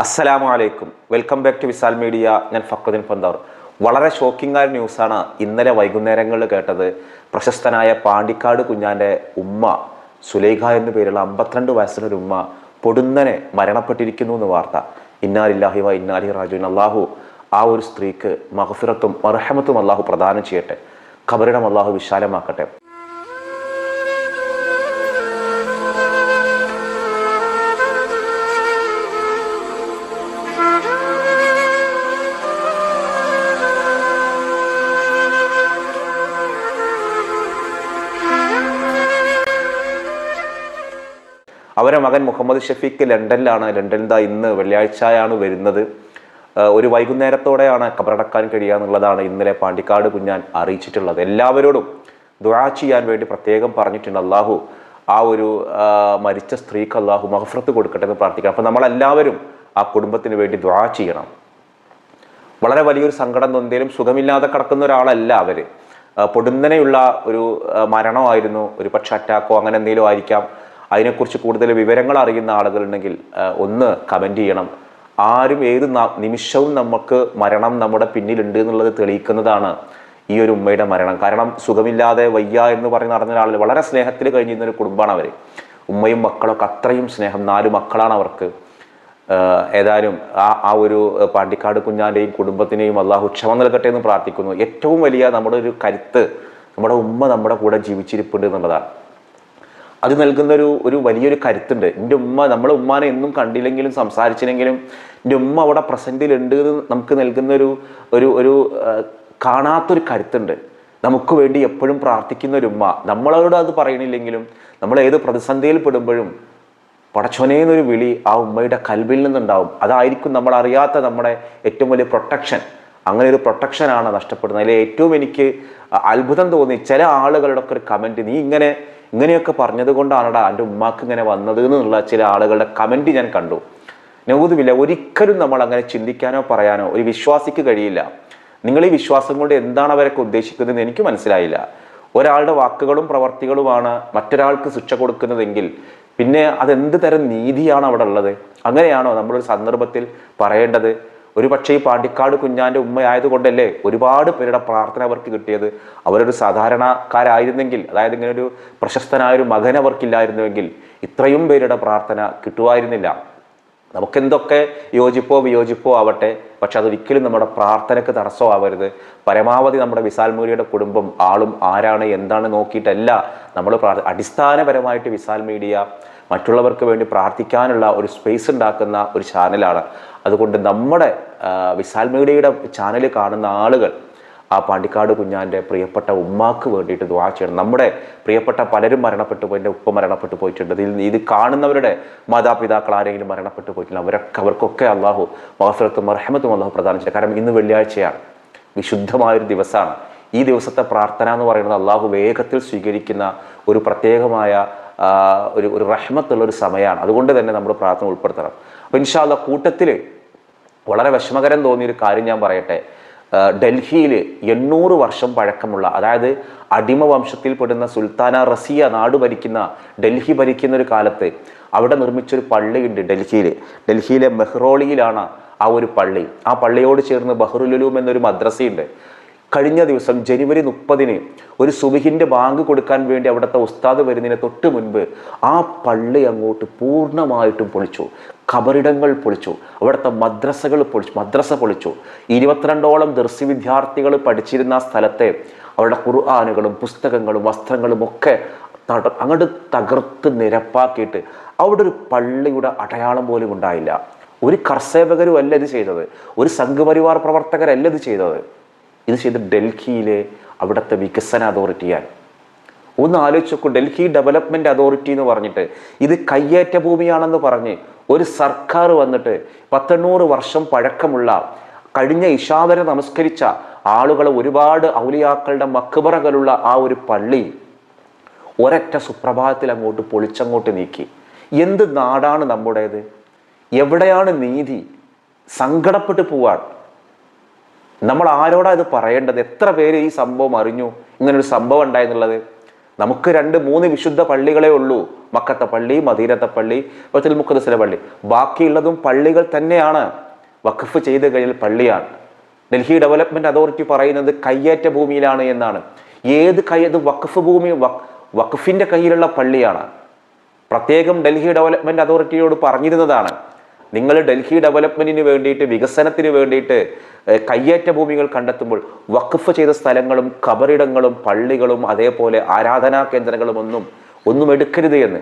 അസ്സലാമു അലൈക്കും welcome back to Visal media. ഞാൻ ഫക്രുദ്ദീൻ പന്താർ. വളരെ ഷോക്കിംഗ് ആയ ന്യൂസാണ് ഇന്നലെ വൈകുന്നേരങ്ങളിൽ കേട്ടത്. പ്രശസ്തനായ പാണ്ടിക്കാട് കുഞ്ഞാന്റെ ഉമ്മ സുലൈഖ എന്നു പേരുള്ള അമ്പത്തിരണ്ട് വയസ്സിനൊരു ഉമ്മ പൊടുന്നനെ മരണപ്പെട്ടിരിക്കുന്നു എന്ന് വാർത്ത. ഇന്നാലില്ലാഹി വ ഇന്നാലി റാജുൻ അള്ളാഹു ആ ഒരു സ്ത്രീക്ക് മഹഫിറത്തും മർഹമത്തും അള്ളാഹു പ്രദാനം ചെയ്യട്ടെ. ഖബറിടം അള്ളാഹു വിശാലമാക്കട്ടെ. അവരെ മകൻ മുഹമ്മദ് ഷഫീഖ് ലണ്ടനിലാണ്. ലണ്ടനിൽ ദാ ഇന്ന് വെള്ളിയാഴ്ചയാണ് വരുന്നത്. ഒരു വൈകുന്നേരത്തോടെയാണ് കബറടക്കാൻ കഴിയുക എന്നുള്ളതാണ് ഇന്നലെ പാണ്ടിക്കാട് കുഞ്ഞാൻ അറിയിച്ചിട്ടുള്ളത്. എല്ലാവരോടും ദുആ ചെയ്യാൻ വേണ്ടി പ്രത്യേകം പറഞ്ഞിട്ടുണ്ട് അള്ളാഹു ആ ഒരു മരിച്ച സ്ത്രീക്ക് അള്ളാഹു മഹഫ്രത്ത് കൊടുക്കട്ടെ എന്ന് പ്രാർത്ഥിക്കണം. അപ്പം നമ്മളെല്ലാവരും ആ കുടുംബത്തിന് വേണ്ടി ദുആ ചെയ്യണം. വളരെ വലിയൊരു സങ്കടം എന്തെങ്കിലും സുഖമില്ലാതെ കിടക്കുന്ന ഒരാളല്ല അവർ പൊടുന്നനെയുള്ള ഒരു മരണമായിരുന്നു. ഒരു പക്ഷെ അറ്റാക്കോ അങ്ങനെ എന്തെങ്കിലും ആയിരിക്കാം. അതിനെക്കുറിച്ച് കൂടുതൽ വിവരങ്ങൾ അറിയുന്ന ആളുകളുണ്ടെങ്കിൽ ഒന്ന് കമന്റ് ചെയ്യണം. ആരും ഏത് നിമിഷവും നമുക്ക് മരണം നമ്മുടെ പിന്നിലുണ്ട് എന്നുള്ളത് തെളിയിക്കുന്നതാണ് ഈ ഒരു ഉമ്മയുടെ മരണം. കാരണം സുഖമില്ലാതെ വയ്യ എന്ന് പറഞ്ഞ് നടന്ന ആളുകൾ വളരെ സ്നേഹത്തിൽ കഴിഞ്ഞിരുന്ന ഒരു കുടുംബമാണ് അവർ ഉമ്മയും മക്കളൊക്കെ അത്രയും സ്നേഹം നാല് മക്കളാണ് അവർക്ക്. ഏതായാലും ആ ആ ഒരു പാണ്ടിക്കാട് കുഞ്ഞാന്റെയും കുടുംബത്തിനെയും അള്ളാഹു ക്ഷമ നൽകട്ടെ എന്ന് പ്രാർത്ഥിക്കുന്നു. ഏറ്റവും വലിയ നമ്മുടെ ഒരു കരുത്ത് നമ്മുടെ ഉമ്മ നമ്മുടെ കൂടെ ജീവിച്ചിരിപ്പുണ്ട് എന്നുള്ളതാണ്. അത് നൽകുന്ന ഒരു ഒരു വലിയൊരു കരുത്തുണ്ട്. എന്റെ ഉമ്മ നമ്മളെ ഉമ്മാനെ എന്നും കണ്ടില്ലെങ്കിലും സംസാരിച്ചില്ലെങ്കിലും എന്റെ ഉമ്മ അവിടെ പ്രസന്റിലുണ്ട് എന്ന് നമുക്ക് നൽകുന്ന ഒരു ഒരു ഒരു കാണാത്തൊരു കരുത്തുണ്ട്. നമുക്ക് വേണ്ടി എപ്പോഴും പ്രാർത്ഥിക്കുന്ന ഒരു ഉമ്മ. നമ്മളോട് അത് പറയണില്ലെങ്കിലും നമ്മൾ ഏത് പ്രതിസന്ധിയിൽ പെടുമ്പോഴും പടച്ചൊനേന്നൊരു വിളി ആ ഉമ്മയുടെ കൽവിൽ നിന്നുണ്ടാവും. അതായിരിക്കും നമ്മൾ അറിയാത്ത നമ്മുടെ ഏറ്റവും വലിയ പ്രൊട്ടക്ഷൻ. അങ്ങനെ ഒരു പ്രൊട്ടക്ഷനാണ് നഷ്ടപ്പെടുന്നത്. അതിൽ ഏറ്റവും എനിക്ക് അത്ഭുതം തോന്നി. ചില ആളുകളുടെ ഒക്കെ ഒരു കമന്റ് നീ ഇങ്ങനെ ഇങ്ങനെയൊക്കെ പറഞ്ഞത് കൊണ്ടാണടാ എന്റെ ഉമ്മാക്ക് ഇങ്ങനെ വന്നത് എന്നുള്ള ചില ആളുകളുടെ കമന്റ് ഞാൻ കണ്ടു. നൗതുമില്ല ഒരിക്കലും നമ്മൾ അങ്ങനെ ചിന്തിക്കാനോ പറയാനോ ഒരു വിശ്വാസിക്ക് കഴിയില്ല. നിങ്ങൾ ഈ വിശ്വാസം കൊണ്ട് എന്താണ് അവരൊക്കെ ഉദ്ദേശിക്കുന്നതെന്ന് എനിക്ക് മനസ്സിലായില്ല. ഒരാളുടെ വാക്കുകളും പ്രവർത്തികളുമാണ് മറ്റൊരാൾക്ക് ശിക്ഷ കൊടുക്കുന്നതെങ്കിൽ പിന്നെ അതെന്ത് തരം നീതിയാണ് അവിടെ ഉള്ളത്? അങ്ങനെയാണോ നമ്മളൊരു സന്ദർഭത്തിൽ പറയേണ്ടത്? ഒരു പക്ഷേ ഈ പാണ്ടിക്കാട് കുഞ്ഞാന്റെ ഉമ്മയായതുകൊണ്ടല്ലേ ഒരുപാട് പേരുടെ പ്രാർത്ഥന അവർക്ക് കിട്ടിയത്. അവരൊരു സാധാരണക്കാരായിരുന്നെങ്കിൽ അതായത് ഇങ്ങനെ ഒരു പ്രശസ്തനായ ഒരു മകൻ അവർക്കില്ലായിരുന്നുവെങ്കിൽ ഇത്രയും പേരുടെ പ്രാർത്ഥന കിട്ടുമായിരുന്നില്ല. നമുക്കെന്തൊക്കെ യോജിപ്പോ വിയോജിപ്പോ ആവട്ടെ പക്ഷെ അത് അതൊരിക്കലും നമ്മുടെ പ്രാർത്ഥനയ്ക്ക് തടസ്സമാവരുത്. പരമാവധി നമ്മുടെ വിശാൽ മീഡിയയുടെ കുടുംബം ആളും ആരാണ് എന്താണ് നോക്കിയിട്ടല്ല നമ്മൾ അടിസ്ഥാനപരമായിട്ട് വിശാൽ മീഡിയ മറ്റുള്ളവർക്ക് വേണ്ടി പ്രാർത്ഥിക്കാനുള്ള ഒരു സ്പേസ് ഉണ്ടാക്കുന്ന ഒരു ചാനലാണ് അതുകൊണ്ട് നമ്മുടെ വിശാൽ മീഡിയയുടെ ചാനൽ കാണുന്ന ആളുകൾ ആ പാണ്ടിക്കാട് കുഞ്ഞാന്റെ പ്രിയപ്പെട്ട ഉമ്മാക്ക് വേണ്ടിയിട്ട് ദ്വാ ചെയ്യണം. നമ്മുടെ പ്രിയപ്പെട്ട പലരും മരണപ്പെട്ടു പോയി എന്റെ ഉപ്പ മരണപ്പെട്ടു പോയിട്ടുണ്ട്. ഇതിൽ ഇത് കാണുന്നവരുടെ മാതാപിതാക്കൾ ആരെങ്കിലും മരണപ്പെട്ടു പോയിട്ടില്ല അവരൊക്കെ അവർക്കൊക്കെ അള്ളാഹു മഹസരത്തും മർഹമത്തും അള്ളാഹു പ്രദാനം ചെയ്യുക കാരണം ഇന്ന് വെള്ളിയാഴ്ചയാണ്. വിശുദ്ധമായൊരു ദിവസമാണ്. ഈ ദിവസത്തെ പ്രാർത്ഥന എന്ന് പറയുന്നത് അള്ളാഹു വേഗത്തിൽ സ്വീകരിക്കുന്ന ഒരു പ്രത്യേകമായ ഒരു ഒരു റഹ്മത്തുള്ള ഒരു സമയമാണ്. അതുകൊണ്ട് തന്നെ നമ്മൾ പ്രാർത്ഥന ഉൾപ്പെടുത്തണം. അപ്പോൾ ഇൻഷാല്ല കൂട്ടത്തിൽ വളരെ വിഷമകരം തോന്നിയൊരു കാര്യം ഞാൻ പറയട്ടെ. ഡൽഹിയിൽ എണ്ണൂറ് വർഷം പഴക്കമുള്ള അതായത് അടിമ വംശത്തിൽപ്പെടുന്ന സുൽത്താന റസിയ നാട് ഭരിക്കുന്ന ഡൽഹി ഭരിക്കുന്ന ഒരു കാലത്ത് അവിടെ നിർമ്മിച്ചൊരു പള്ളിയുണ്ട് ഡൽഹിയിൽ ഡൽഹിയിലെ മെഹ്റോളിയിലാണ് ആ ഒരു പള്ളി. ആ പള്ളിയോട് ചേർന്ന് ബഹ്റുലുലൂം എന്നൊരു മദ്രസയുണ്ട്. കഴിഞ്ഞ ദിവസം ജനുവരി മുപ്പതിന് ഒരു സുബിഹിന്റെ ബാങ്ക് കൊടുക്കാൻ വേണ്ടി അവിടുത്തെ ഉസ്താദ് വരുന്നതിന് തൊട്ട് മുൻപ് ആ പള്ളി അങ്ങോട്ട് പൂർണമായിട്ടും പൊളിച്ചു. ഖബറിടങ്ങൾ പൊളിച്ചു. അവിടുത്തെ മദ്രസകൾ പൊളിച്ചു. മദ്രസ പൊളിച്ചു. ഇരുപത്തിരണ്ടോളം ദർശി വിദ്യാർത്ഥികൾ പഠിച്ചിരുന്ന ആ സ്ഥലത്തെ അവരുടെ ഖുർആാനുകളും പുസ്തകങ്ങളും വസ്ത്രങ്ങളും ഒക്കെ അങ്ങോട്ട് തകർത്ത് നിരപ്പാക്കിയിട്ട് അവിടെ ഒരു പള്ളിയുടെ അടയാളം പോലും ഉണ്ടായില്ല. ഒരു കർസേവകരും അല്ല ഇത് ചെയ്തത്. ഒരു സംഘപരിവാർ പ്രവർത്തകരല്ല ഇത് ചെയ്തത്. ഇത് ചെയ്ത് ഡൽഹിയിലെ അവിടുത്തെ വികസന അതോറിറ്റിയാണ്. ഒന്ന് ആലോചിച്ച് ഡൽഹി ഡെവലപ്മെന്റ് അതോറിറ്റി എന്ന് പറഞ്ഞിട്ട് ഇത് കയ്യേറ്റ ഭൂമിയാണെന്ന് പറഞ്ഞ് ഒരു സർക്കാർ വന്നിട്ട് പത്തെണ്ണൂറ് വർഷം പഴക്കമുള്ള കഴിഞ്ഞ ഇഷാവരെ നമസ്കരിച്ച ആളുകളെ ഒരുപാട് ഔലിയാക്കളുടെ മക്കുപറകളുള്ള ആ ഒരു പള്ളി ഒരൊറ്റ സുപ്രഭാതത്തിൽ അങ്ങോട്ട് പൊളിച്ചങ്ങോട്ട് നീക്കി. എന്ത് നാടാണ് നമ്മുടേത്? എവിടെയാണ് നീതി? സങ്കടപ്പെട്ട് പോവാൻ നമ്മൾ ആരോടാ ഇത് പറയേണ്ടത്? എത്ര പേര് ഈ സംഭവം അറിഞ്ഞു? ഇങ്ങനൊരു സംഭവം ഉണ്ടായെന്നുള്ളത്? നമുക്ക് രണ്ട് മൂന്ന് വിശുദ്ധ പള്ളികളെ ഉള്ളൂ. മക്കത്തെ പള്ളി മദീനത്തെ പള്ളി ബത്തുൽ മുക്കദസിലെ പള്ളി. ബാക്കിയുള്ളതും പള്ളികൾ തന്നെയാണ്. വഖഫ് ചെയ്ത് കഴിഞ്ഞാൽ പള്ളിയാണ്. ഡൽഹി ഡെവലപ്മെന്റ് അതോറിറ്റി പറയുന്നത് കയ്യേറ്റ ഭൂമിയിലാണ് എന്നാണ്. ഏത് കൈ അത് വഖഫ് ഭൂമി വഖഫിന്റെ കയ്യിലുള്ള പള്ളിയാണ്. പ്രത്യേകം ഡൽഹി ഡെവലപ്മെന്റ് അതോറിറ്റിയോട് പറഞ്ഞിരുന്നതാണ്. നിങ്ങൾ ഡൽഹി ഡെവലപ്മെന്റിന് വേണ്ടിയിട്ട് വികസനത്തിന് വേണ്ടിയിട്ട് കയ്യേറ്റ ഭൂമികൾ കണ്ടെത്തുമ്പോൾ വഖഫ് ചെയ്ത സ്ഥലങ്ങളും കബറിടങ്ങളും പള്ളികളും അതേപോലെ ആരാധനാ കേന്ദ്രങ്ങളും ഒന്നും ഒന്നും എടുക്കരുത് എന്ന്.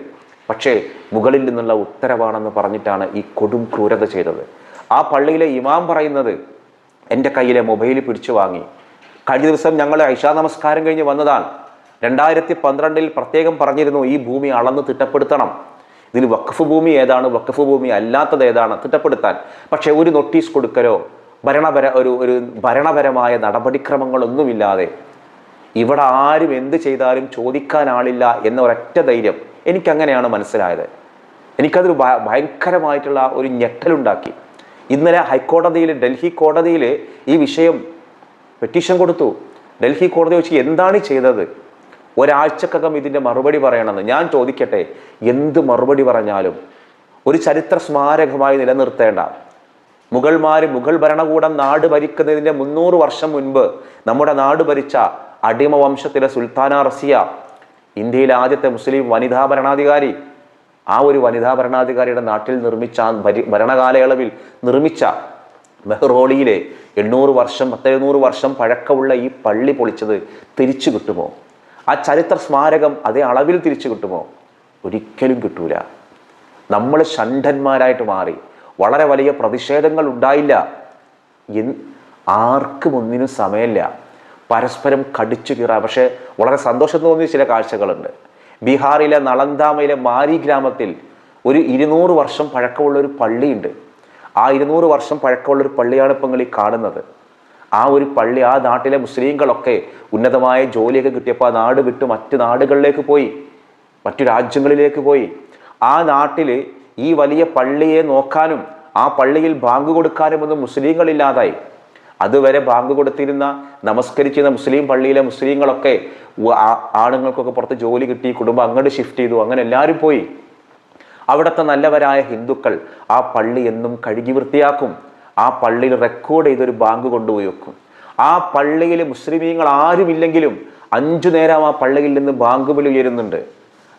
പക്ഷേ മുകളിൽ നിന്നുള്ള ഉത്തരവാണെന്ന് പറഞ്ഞിട്ടാണ് ഈ കൊടും ക്രൂരത ചെയ്തത്. ആ പള്ളിയിലെ ഇമാം പറയുന്നത് എന്റെ കയ്യിലെ മൊബൈൽ പിടിച്ചു വാങ്ങി. കഴിഞ്ഞ ദിവസം ഞങ്ങൾ ഐഷാ നമസ്കാരം കഴിഞ്ഞ് വന്നതാണ്. രണ്ടായിരത്തി പന്ത്രണ്ടിൽ പ്രത്യേകം പറഞ്ഞിരുന്നു ഈ ഭൂമി അളന്ന് തിട്ടപ്പെടുത്തണം. ഇതിൽ വഖഫ് ഭൂമി ഏതാണ്? വഖഫ് ഭൂമി അല്ലാത്തത് ഏതാണ്? തിട്ടപ്പെടുത്താൻ. പക്ഷേ ഒരു നോട്ടീസ് കൊടുക്കലോ ഭരണപര ഒരു ഒരു ഭരണപരമായ നടപടിക്രമങ്ങളൊന്നുമില്ലാതെ ഇവിടെ ആരും എന്ത് ചെയ്താലും ചോദിക്കാൻ ആളില്ല എന്ന ഒരൊറ്റ ധൈര്യം എനിക്കങ്ങനെയാണ് മനസ്സിലായത്. എനിക്കതൊരു ഭയങ്കരമായിട്ടുള്ള ഒരു ഞെട്ടലുണ്ടാക്കി. ഇന്നലെ ഹൈക്കോടതിയിൽ ഡൽഹി കോടതിയിൽ ഈ വിഷയം പെറ്റീഷൻ കൊടുത്തു. ഡൽഹി കോടതി വെച്ച് എന്താണ് ചെയ്തത്? ഒരാഴ്ചക്കകം ഇതിന്റെ മറുപടി പറയണമെന്ന്. ഞാൻ ചോദിക്കട്ടെ എന്ത് മറുപടി പറഞ്ഞാലും ഒരു ചരിത്ര സ്മാരകമായി നിലനിർത്തേണ്ട. മുഗൾമാര് മുഗൾ ഭരണകൂടം നാട് ഭരിക്കുന്നതിന്റെ മുന്നൂറ് വർഷം മുൻപ് നമ്മുടെ നാട് ഭരിച്ച അടിമ വംശത്തിലെ സുൽത്താന റസിയ ഇന്ത്യയിലെ ആദ്യത്തെ മുസ്ലിം വനിതാ ഭരണാധികാരി ആ ഒരു വനിതാ ഭരണാധികാരിയുടെ നാട്ടിൽ നിർമ്മിച്ച ഭരി ഭരണകാലയളവിൽ നിർമ്മിച്ച മെഹ്റോളിയിലെ എണ്ണൂറ് വർഷം പത്തെഴുന്നൂറ് വർഷം പഴക്കമുള്ള ഈ പള്ളി പൊളിച്ചത് തിരിച്ചു കിട്ടുമോ? ആ ചരിത്ര സ്മാരകം അതേ അളവിൽ തിരിച്ചു കിട്ടുമോ? ഒരിക്കലും കിട്ടൂല. നമ്മൾ ഷണ്ഠന്മാരായിട്ട് മാറി വളരെ വലിയ പ്രതിഷേധങ്ങൾ ഉണ്ടായില്ല. ആർക്കും ഒന്നിനും സമയമില്ല. പരസ്പരം കടിച്ചു കീറാം പക്ഷേ വളരെ സന്തോഷം തോന്നിയ ചില കാഴ്ചകളുണ്ട്. ബീഹാറിലെ നളന്ദാമയിലെ മാരി ഗ്രാമത്തിൽ ഒരു ഇരുന്നൂറ് വർഷം പഴക്കമുള്ള ഒരു പള്ളിയുണ്ട്. ആ ഇരുന്നൂറ് വർഷം പഴക്കമുള്ള ഒരു പള്ളിയാണ് ഇപ്പം കാണുന്നത്. ആ ഒരു പള്ളി ആ നാട്ടിലെ മുസ്ലിങ്ങളൊക്കെ ഉന്നതമായ ജോലിയൊക്കെ കിട്ടിയപ്പോൾ ആ നാട് വിട്ട് മറ്റ് നാടുകളിലേക്ക് പോയി മറ്റു രാജ്യങ്ങളിലേക്ക് പോയി. ആ നാട്ടിൽ ഈ വലിയ പള്ളിയെ നോക്കാനും ആ പള്ളിയിൽ ബാങ്ക് കൊടുക്കാനും ഒന്നും മുസ്ലിങ്ങളില്ലാതായി. അതുവരെ ബാങ്ക് കൊടുത്തിരുന്ന നമസ്കരിച്ചിരുന്ന മുസ്ലിം പള്ളിയിലെ മുസ്ലിങ്ങളൊക്കെ ആണുങ്ങൾക്കൊക്കെ പുറത്ത് ജോലി കിട്ടി കുടുംബം അങ്ങോട്ട് ഷിഫ്റ്റ് ചെയ്തു അങ്ങനെ എല്ലാവരും പോയി. അവിടുത്തെ നല്ലവരായ ഹിന്ദുക്കൾ ആ പള്ളി എന്നും കഴുകി വൃത്തിയാക്കും. ആ പള്ളിയിൽ റെക്കോർഡ് ചെയ്തൊരു ബാങ്ക് കൊണ്ടുപോയി വെക്കും. ആ പള്ളിയിൽ മുസ്ലിമീങ്ങൾ ആരുമില്ലെങ്കിലും അഞ്ചു നേരം ആ പള്ളിയിൽ നിന്ന് ബാങ്ക് വിളി ഉയരുന്നുണ്ട്.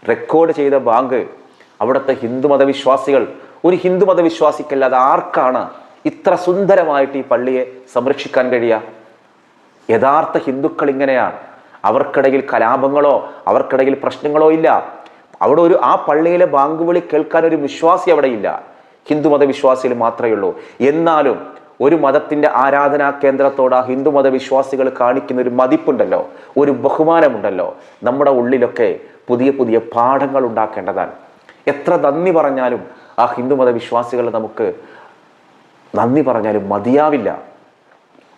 റെക്കോർഡ് ചെയ്ത ബാങ്ക് അവിടുത്തെ ഹിന്ദു മതവിശ്വാസികൾ ഒരു ഹിന്ദു മതവിശ്വാസിക്കല്ലാതെ ആർക്കാണ് ഇത്ര സുന്ദരമായിട്ട് ഈ പള്ളിയെ സംരക്ഷിക്കാൻ കഴിയുക? യഥാർത്ഥ ഹിന്ദുക്കൾ ഇങ്ങനെയാണ്. അവർക്കിടയിൽ കലാപങ്ങളോ അവർക്കിടയിൽ പ്രശ്നങ്ങളോ ഇല്ല. അവിടെ ഒരു ആ പള്ളിയിലെ ബാങ്ക് വിളി കേൾക്കാൻ ഒരു വിശ്വാസി അവിടെ ഇല്ല. ഹിന്ദു മതവിശ്വാസികൾ മാത്രമേ ഉള്ളൂ. എന്നാലും ഒരു മതത്തിന്റെ ആരാധനാ കേന്ദ്രത്തോട് ആ ഹിന്ദു മതവിശ്വാസികൾ കാണിക്കുന്ന ഒരു മതിപ്പുണ്ടല്ലോ ഒരു ബഹുമാനമുണ്ടല്ലോ നമ്മുടെ ഉള്ളിലൊക്കെ പുതിയ പുതിയ പാഠങ്ങൾ ഉണ്ടാക്കേണ്ടതാണ്. എത്ര നന്ദി പറഞ്ഞാലും ആ ഹിന്ദു മതവിശ്വാസികൾ നമുക്ക് നന്ദി പറഞ്ഞാലും മതിയാവില്ല.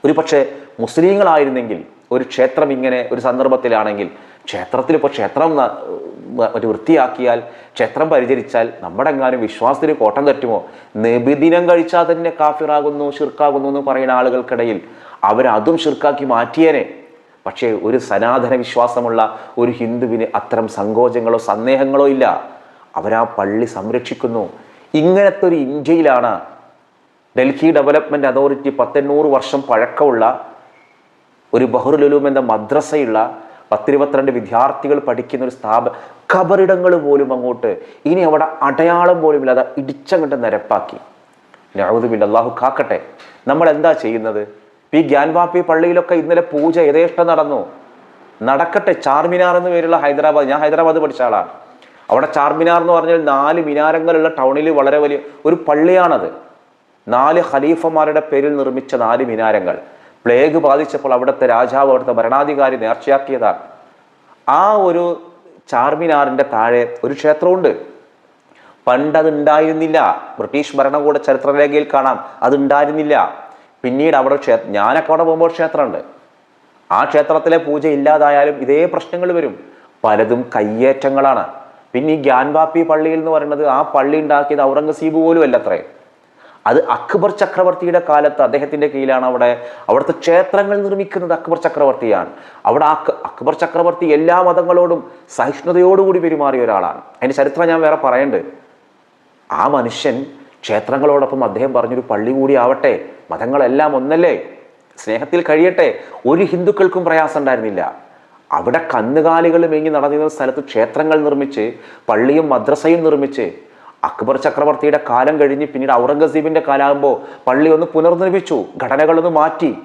ഒരു പക്ഷേ മുസ്ലിങ്ങളായിരുന്നെങ്കിൽ ഒരു ക്ഷേത്രം ഇങ്ങനെ ഒരു സന്ദർഭത്തിലാണെങ്കിൽ ക്ഷേത്രത്തിൽ ഇപ്പോൾ ക്ഷേത്രം ഒരു വൃത്തിയാക്കിയാൽ ക്ഷേത്രം പരിചരിച്ചാൽ നമ്മുടെ എങ്ങാനും വിശ്വാസത്തിന് കോട്ടം തട്ടുമോ നിബിദിനം കഴിച്ചാൽ തന്നെ കാഫിറാകുന്നു ഷിർക്കാകുന്നു എന്ന് പറയുന്ന ആളുകൾക്കിടയിൽ അവരതും ഷിർക്കാക്കി മാറ്റിയേനെ. പക്ഷേ ഒരു സനാതന വിശ്വാസമുള്ള ഒരു ഹിന്ദുവിന് അത്തരം സങ്കോചങ്ങളോ സന്ദേഹങ്ങളോ ഇല്ല. അവരാ പള്ളി സംരക്ഷിക്കുന്നു. ഇങ്ങനത്തെ ഒരു ഇന്ത്യയിലാണ് ഡൽഹി ഡെവലപ്മെന്റ് അതോറിറ്റി പത്തെണ്ണൂറ് വർഷം പഴക്കമുള്ള ഒരു ബഹുറുലുലൂം എന്ന മദ്രസയുള്ള പത്തിരുപത്തിരണ്ട് വിദ്യാർത്ഥികൾ പഠിക്കുന്ന ഒരു സ്ഥാപ ഖബറിടങ്ങൾ പോലും അങ്ങോട്ട് ഇനി അവിടെ അടയാളം പോലും ഇല്ലാതെ ഇടിച്ചങ്ങോട്ട് നിരപ്പാക്കി. ഞാവുതുമില്ല അള്ളാഹു കാക്കട്ടെ. നമ്മൾ എന്താ ചെയ്യുന്നത്? ഈ ഗ്യാൻവാപ്പി പള്ളിയിലൊക്കെ ഇന്നലെ പൂജ യഥേഷ്ടം നടന്നു. നടക്കട്ടെ ചാർമിനാർ എന്ന് പേരുള്ള ഹൈദരാബാദ് ഞാൻ ഹൈദരാബാദ് പഠിച്ച ആളാണ്. അവിടെ ചാർമിനാർ എന്ന് പറഞ്ഞാൽ നാല് മിനാരങ്ങളുള്ള ടൗണിൽ വളരെ വലിയ ഒരു പള്ളിയാണത്. നാല് ഖലീഫമാരുടെ പേരിൽ നിർമ്മിച്ച നാല് മിനാരങ്ങൾ. പ്ലേഗ് ബാധിച്ചപ്പോൾ അവിടുത്തെ രാജാവ് അവിടുത്തെ ഭരണാധികാരി നേർച്ചയാക്കിയതാണ്. ആ ഒരു ചാർമിനാറിന്റെ താഴെ ഒരു ക്ഷേത്രമുണ്ട്. പണ്ട് അത് ഉണ്ടായിരുന്നില്ല ബ്രിട്ടീഷ് ഭരണകൂട ചരിത്രരേഖയിൽ കാണാം. അത് ഉണ്ടായിരുന്നില്ല പിന്നീട് അവിടെ ക്ഷേത്ര ഞാനൊക്കെ അവിടെ പോകുമ്പോൾ ക്ഷേത്രമുണ്ട്. ആ ക്ഷേത്രത്തിലെ പൂജ ഇല്ലാതായാലും ഇതേ പ്രശ്നങ്ങൾ വരും. പലതും കയ്യേറ്റങ്ങളാണ്. പിന്നെ ഈ ഗ്യാൻവാപ്പി പള്ളിയിൽ എന്ന് പറയുന്നത് ആ പള്ളി ഉണ്ടാക്കിയത് ഔറംഗസീബ് പോലും അല്ല അത്രേ. അത് അക്ബർ ചക്രവർത്തിയുടെ കാലത്ത് അദ്ദേഹത്തിന്റെ കീഴിലാണ് അവിടെ അവിടുത്തെ ക്ഷേത്രങ്ങൾ നിർമ്മിക്കുന്നത് അക്ബർ ചക്രവർത്തിയാണ്. അവിടെ അക് അക്ബർ ചക്രവർത്തി എല്ലാ മതങ്ങളോടും സഹിഷ്ണുതയോടുകൂടി പെരുമാറിയ ഒരാളാണ്. അതിന്റെ ചരിത്രം ഞാൻ വേറെ പറയണ്ട്. ആ മനുഷ്യൻ ക്ഷേത്രങ്ങളോടൊപ്പം അദ്ദേഹം പറഞ്ഞൊരു പള്ളി കൂടി ആവട്ടെ മതങ്ങളെല്ലാം ഒന്നല്ലേ സ്നേഹത്തിൽ കഴിയട്ടെ ഒരു ഹിന്ദുക്കൾക്കും പ്രയാസം ഉണ്ടായിരുന്നില്ല. അവിടെ കന്നുകാലികൾ മേങ്ങി നടന്നിരുന്ന സ്ഥലത്ത് ക്ഷേത്രങ്ങൾ നിർമ്മിച്ച് പള്ളിയും മദ്രസയും നിർമ്മിച്ച് അക്ബർ ചക്രവർത്തിയുടെ കാലം കഴിഞ്ഞ് പിന്നീട് ഔറംഗസീബിന്റെ കാലാകുമ്പോൾ പള്ളി ഒന്ന് പുനർനിർമ്മിച്ചു ഘടനകളൊന്ന് മാറ്റി.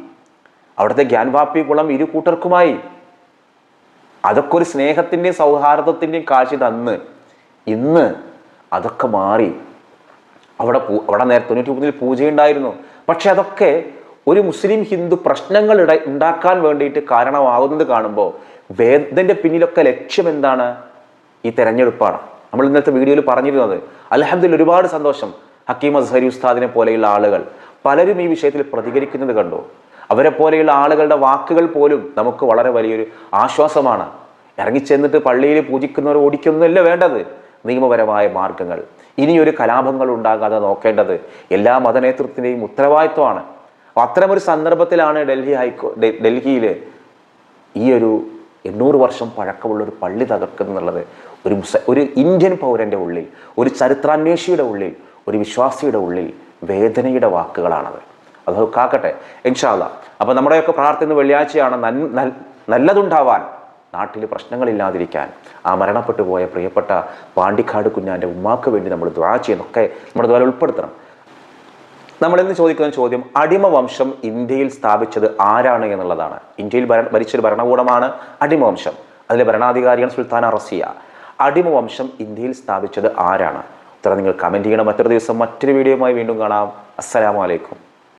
അവിടുത്തെ ഗ്യാൻവാപ്പി കുളം ഇരു കൂട്ടർക്കുമായി. അതൊക്കെ ഒരു സ്നേഹത്തിന്റെയും സൗഹാർദ്ദത്തിന്റെയും കാഴ്ച തന്ന്. ഇന്ന് അതൊക്കെ മാറി. അവിടെ അവിടെ നേരത്തെ തൊണ്ണൂറ്റി മൂന്നിൽ പൂജയുണ്ടായിരുന്നു. പക്ഷെ അതൊക്കെ ഒരു മുസ്ലിം ഹിന്ദു പ്രശ്നങ്ങൾ ഇട ഉണ്ടാക്കാൻ വേണ്ടിയിട്ട് കാരണമാകുന്നത് കാണുമ്പോൾ വേദന്റെ പിന്നിലൊക്കെ ലക്ഷ്യം എന്താണ്? ഈ തെരഞ്ഞെടുപ്പാണ്. നമ്മൾ ഇന്നത്തെ വീഡിയോയിൽ പറഞ്ഞിരുന്നത് അലഹദിൽ ഒരുപാട് സന്തോഷം ഹക്കീം അസ്ഹരി ഉസ്താദിനെ പോലെയുള്ള ആളുകൾ. പലരും ഈ വിഷയത്തിൽ പ്രതികരിക്കുന്നത് കണ്ടു. അവരെ പോലെയുള്ള ആളുകളുടെ വാക്കുകൾ പോലും നമുക്ക് വളരെ വലിയൊരു ആശ്വാസമാണ്. ഇറങ്ങിച്ചെന്നിട്ട് പള്ളിയിൽ പൂജിക്കുന്നവർ ഓടിക്കുന്നതല്ല വേണ്ടത്. നിയമപരമായ മാർഗങ്ങൾ. ഇനിയൊരു കലാപങ്ങൾ ഉണ്ടാകാതെ നോക്കേണ്ടത് എല്ലാ മതനേതൃത്വത്തിന്റെയും ഉത്തരവാദിത്വമാണ്. അത്തരമൊരു സന്ദർഭത്തിലാണ് ഡൽഹി ഹൈക്കോ ഡൽഹിയിൽ ഈ ഒരു എണ്ണൂറ് വർഷം പഴക്കമുള്ള ഒരു പള്ളി തകർക്കുന്നു എന്നുള്ളത് ഒരു ഒരു ഇന്ത്യൻ പൗരന്റെ ഉള്ളിൽ ഒരു ചരിത്രാന്വേഷിയുടെ ഉള്ളിൽ ഒരു വിശ്വാസിയുടെ ഉള്ളിൽ വേദനയുടെ വാക്കുകളാണത്. അത് കാക്കട്ടെ. ഇൻഷാല്ല അപ്പോൾ നമ്മുടെയൊക്കെ പ്രാർത്ഥന വെള്ളിയാഴ്ചയാണ്. നല്ലതുണ്ടാവാൻ നാട്ടിൽ പ്രശ്നങ്ങളില്ലാതിരിക്കാൻ ആ മരണപ്പെട്ടു പോയ പ്രിയപ്പെട്ട പാണ്ടിക്കാട് കുഞ്ഞാന്റെ ഉമ്മാക്ക് വേണ്ടി നമ്മൾ ദ്വാ ചെയ്യുന്നൊക്കെ നമ്മുടെ ദ്വാര ഉൾപ്പെടുത്തണം. നമ്മൾ ഇന്ന് ചോദിക്കുന്ന ചോദ്യം അടിമ വംശം ഇന്ത്യയിൽ സ്ഥാപിച്ചത് ആരാണ് എന്നുള്ളതാണ്. ഇന്ത്യയിൽ ഭര ഭരിച്ചൊരു ഭരണകൂടമാണ് അടിമവംശം. അതിലെ ഭരണാധികാരിയാണ് സുൽത്താന റസിയ അടിമവംശം ഇന്ത്യയിൽ സ്ഥാപിച്ചത് ആരാണ്? ഉത്തരം നിങ്ങൾ കമന്റ് ചെയ്യണം. മറ്റൊരു ദിവസം മറ്റൊരു വീഡിയോയുമായി വീണ്ടും കാണാം. അസ്സലാമു അലൈക്കും.